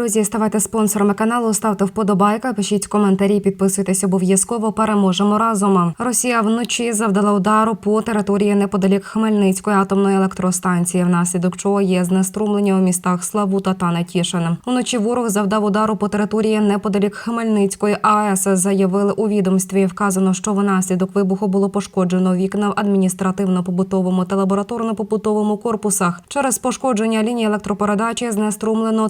Друзі, ставайте спонсорами каналу, ставте вподобайка, пишіть коментарі, підписуйтесь обов'язково. Переможемо разом. Росія вночі завдала удару по території неподалік Хмельницької атомної електростанції, внаслідок чого є знеструмлення у містах Славута та Нетішин. Уночі ворог завдав удару по території неподалік Хмельницької АЕС. Заявили у відомстві. Вказано, що внаслідок вибуху було пошкоджено вікна в адміністративно-побутовому та лабораторно-побутовому корпусах. Через пошкодження лінії електропередачі знеструмлено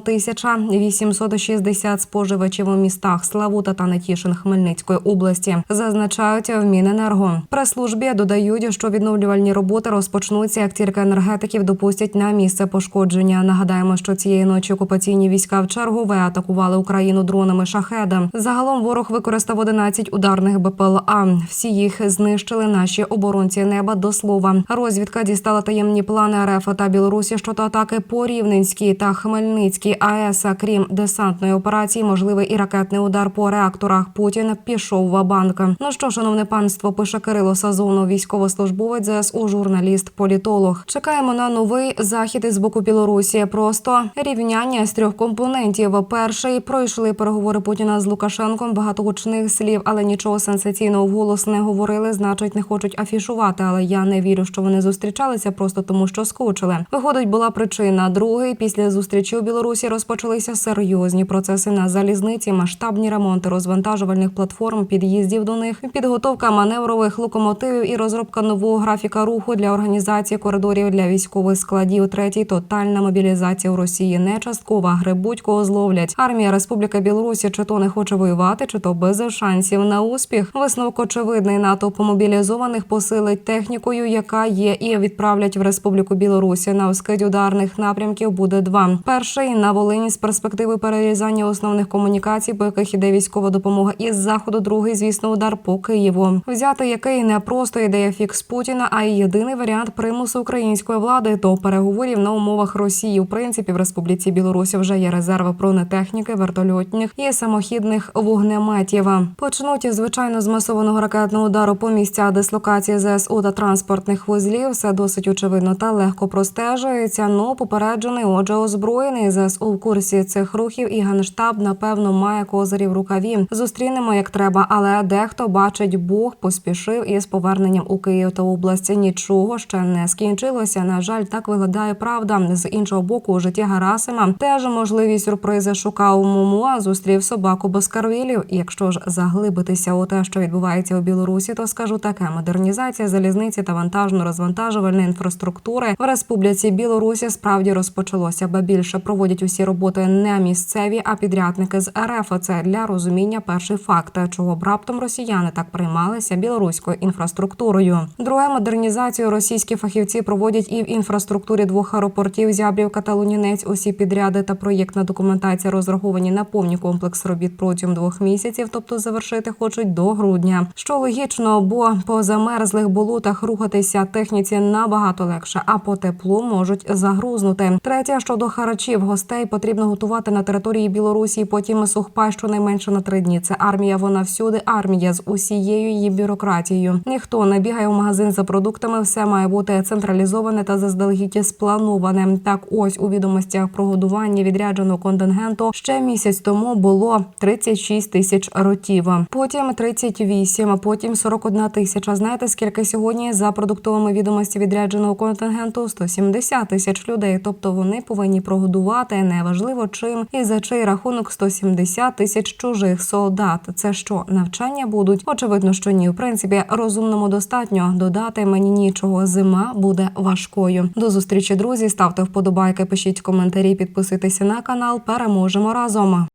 1860 споживачів у містах Славута та Нетішин Хмельницької області. Зазначають в Міненерго. Прес-службі додають, що відновлювальні роботи розпочнуться, як тільки енергетиків допустять на місце пошкодження. Нагадаємо, що цієї ночі окупаційні війська в чергове атакували Україну дронами шахеда. Загалом ворог використав 11 ударних БПЛА. Всі їх знищили наші оборонці неба до слова. Розвідка дістала таємні плани РФ та Білорусі щодо атаки по Рівненській та Хмельницькій АЕС. А Крім десантної операції, можливий і ракетний удар по реакторах. Путін пішов в банк. Ну що, шановне панство, пише Кирило Сазонов, військовослужбовець ЗСУ, журналіст, політолог. Чекаємо на новий захід із боку Білорусі. Просто рівняння з трьох компонентів. Перший пройшли переговори Путіна з Лукашенком. Багато гучних слів, але нічого сенсаційного вголос не говорили. Значить, не хочуть афішувати. Але я не вірю, що вони зустрічалися просто тому, що скучили. Виходить, була причина. Другий після зустрічі у Білорусі розпочалися серйозні процеси на залізниці, масштабні ремонти розвантажувальних платформ, під'їздів до них, підготовка маневрових локомотивів і розробка нового графіка руху для організації коридорів для військових складів. Третій тотальна мобілізація в Росії не часткова. Грибуть кого зловлять. Армія Республіка Білорусі чи то не хоче воювати, чи то без шансів на успіх. Висновок очевидний НАТО помобілізованих посилить технікою, яка є, і відправлять в Республіку Білорусі. На оскид ударних напрямків буде два. Перший на Волині з перспективи перерізання основних комунікацій, по яких іде військова допомога із заходу. Другий, звісно, удар по Києву. Взяти який не просто ідея фікс Путіна, а й єдиний варіант примусу української влади до переговорів на умовах Росії. В принципі, в Республіці Білорусі вже є резерви бронетехніки, вертольотних і самохідних вогнеметів. Почнуть звичайно з масованого ракетного удару по місцях дислокації ЗСУ та транспортних вузлів. Все досить очевидно та легко простежується. Ну попереджений, отже, озброєний ЗСУ в курсі цих рухів і генштаб напевно має козирі в рукаві. Зустрінемо як треба, але дехто бачить, Бог поспішив із поверненням у Київ та області. Нічого ще не скінчилося. На жаль, так виглядає правда. З іншого боку, у житті Гарасима теж можливі сюрпризи шукав Муму, а зустрів собаку Баскарвілів. Якщо ж заглибитися у те, що відбувається у Білорусі, то скажу таке: модернізація залізниці та вантажно-розвантажувальної інфраструктури в Республіці Білорусі справді розпочалося, ба більше проводять усі роботи не місцеві, а підрядники з РФ. Це для розуміння перший факт, чого б раптом росіяни так приймалися білоруською інфраструктурою. Друге модернізацію російські фахівці проводять і в інфраструктурі двох аеропортів Зябрівка та Лунінець. Усі підряди та проєктна документація розраховані на повні комплекс робіт протягом двох місяців, тобто завершити хочуть до грудня. Що логічно, бо по замерзлих болотах рухатися техніці набагато легше, а по теплу можуть загрузнути. Третє щодо харчів гостей потрібно готувати на території Білорусі. Потім сухпай щонайменше на три дні. Це армія. Вона всюди армія з усією її бюрократією. Ніхто не бігає в магазин за продуктами. Все має бути централізоване та заздалегідь сплановане. Так, ось у відомостях про годування відрядженого контингенту ще місяць тому було 36 тисяч ротів. Потім 38, а потім 41 тисяча. Знаєте, скільки сьогодні за продуктовими відомості відрядженого контингенту? 170 тисяч людей. Тобто вони повинні прогодувати неважливо чим і за чий рахунок 170 тисяч чужих солдат. Це що навчання будуть? Очевидно, що ні. В принципі, розумному достатньо додати мені нічого. Зима буде важкою. До зустрічі, друзі. Ставте вподобайки, пишіть коментарі, підписуйтеся на канал. Переможемо разом.